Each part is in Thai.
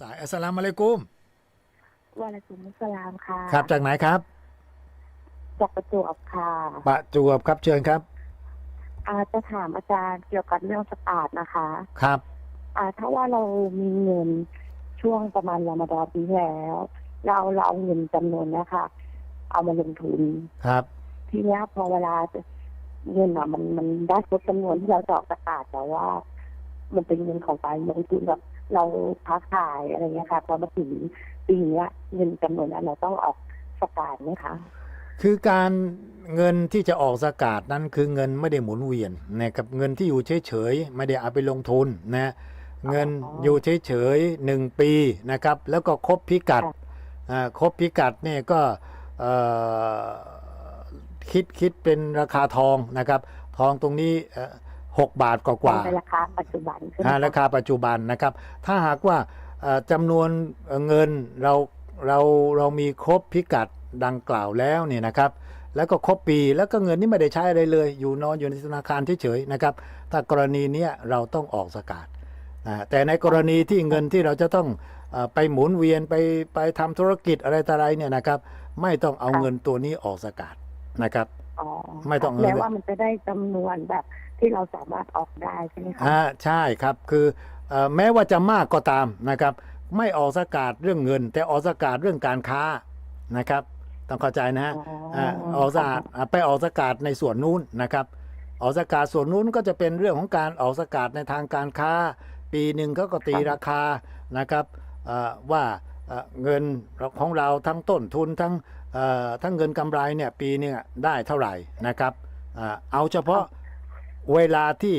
สายอัสสลามอะลัยกุมวะอะลัยกุมุสสลามค่ะครับ จากไหนครับจากประจวบค่ะประจวบครับเชิญครับ อาจะถามอาจารย์เกี่ยวกับเรื่องสตาร์ทนะคะ ครับ อ่า ถ้าว่าเรามีเงินช่วงประมาณรอมฎอนปีที่แล้ว เราเราเอาเงินจำนวนเนี้ยค่ะเอามาลงทุน ครับ ทีเนี้ยพอเวลาเงินอะมันมันได้ครบจำนวนที่เราจะออกสตาร์ทแต่ว่า มันเป็นเงินของการลงทุนแบบ เราค้าขายอะไรเงี้ยค่ะพอมาถึงปีเนี้ยเงินจำนวนนั้นเราต้องออกสตาร์ทไหมคะคือการเงินที่จะออกสกาดนั้นคือเงินไม่ได้หมุนเวียนนะครับเงินที่อยู่เฉยๆไม่ได้เอาไปลงทุนนะเงินอยู่เฉยๆหนึ่งปีนะครับ แล้วก็ครบพิกัดค่ะอ่าครบพิกัดเนี่ยก็เอ่อคิดคิดเป็นราคาทองนะครับ ทองตรงนี้ เอ่อหกบาทกว่าๆในราคาปัจจุบันใช่ไหมอ่าคะราคาปัจจุบันนะครับ ถ้าหากว่าเอ่อจำนวนเอ่อเงินเราเราเรามีครบพิกัดดังกล่าวแล้วเนี่ยนะครับ แล้วก็ครบปีแล้วก็เงินนี่ไม่ได้ใช้อะไรเลย อยู่นอนอยู่ในธนาคารเฉยๆนะครับ ถ้ากรณีเนี้ยเราต้องออกสกาดนะแต่ในกรณีที่เงินที่เราจะต้องเออไปหมุนเวียนไปไปทำธุรกิจอะไรต่ออะไรเนี่ยนะครับ ไม่ต้องเอาเงินตัวนี้ออกสกาดนะครับ อ๋อไม่ต้องแปลว่ามันจะได้จำนวนแบบที่เราสามารถออกได้ใช่ไหมคะอ่าใช่ครับคือเออแม้ว่าจะมากก็ตามนะครับ ไม่ออกสกาดเรื่องเงิน แต่ออกสกาดเรื่องการค้านะครับ ต้องเข้าใจนะฮะอ๋อาออกสกาดอ่าไปออกสกาดในส่วนนู้นนะครับออกสกาดส่วนนู้นก็จะเป็นเรื่องของการออกสกาดในทางการค้า ปีหนึ่งเขาก็ตีราคานะครับอ่าว่า เอ่อเงินของเราทั้งต้นทุนทั้งเอ่อทั้งเงินกำไรเนี่ยปีหนึงอะได้เท่าไหร่นะครับอ่าเอาเฉพาะเวลาที่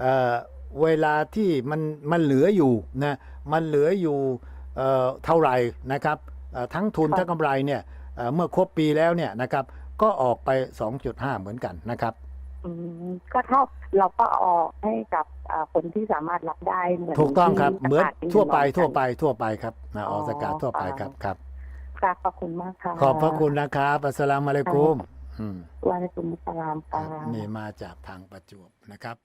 เอ่อเวลาที่มันมันเหลืออยู่นะมันเหลืออยู่เอ่อเท่าไหร่นะครับเอ่อทั้งทุนค่ะทั้งกำไรเนี่ยเอ่อเมื่อครบปีแล้วเนี่ยนะครับก็ออกไป 2.5 เหมือนกันนะครับอืมก็เท่าเราก็ออกให้กับ อ่าคนที่สามารถรับได้เหมือนถูกต้องครับที่เหมือนประกาศทั่วไปที่ทั่วไปเราทั่วไปครับนะอ๋อออกสกาดทั่วไปอ่าครับครับครับขอบคุณมากค่ะขอบพระคุณนะครับอัสสลามุอะลัยกุมอืมวะอะลัยกุมุสสลามค่ะนี่มาจากทางประจวบนะครับ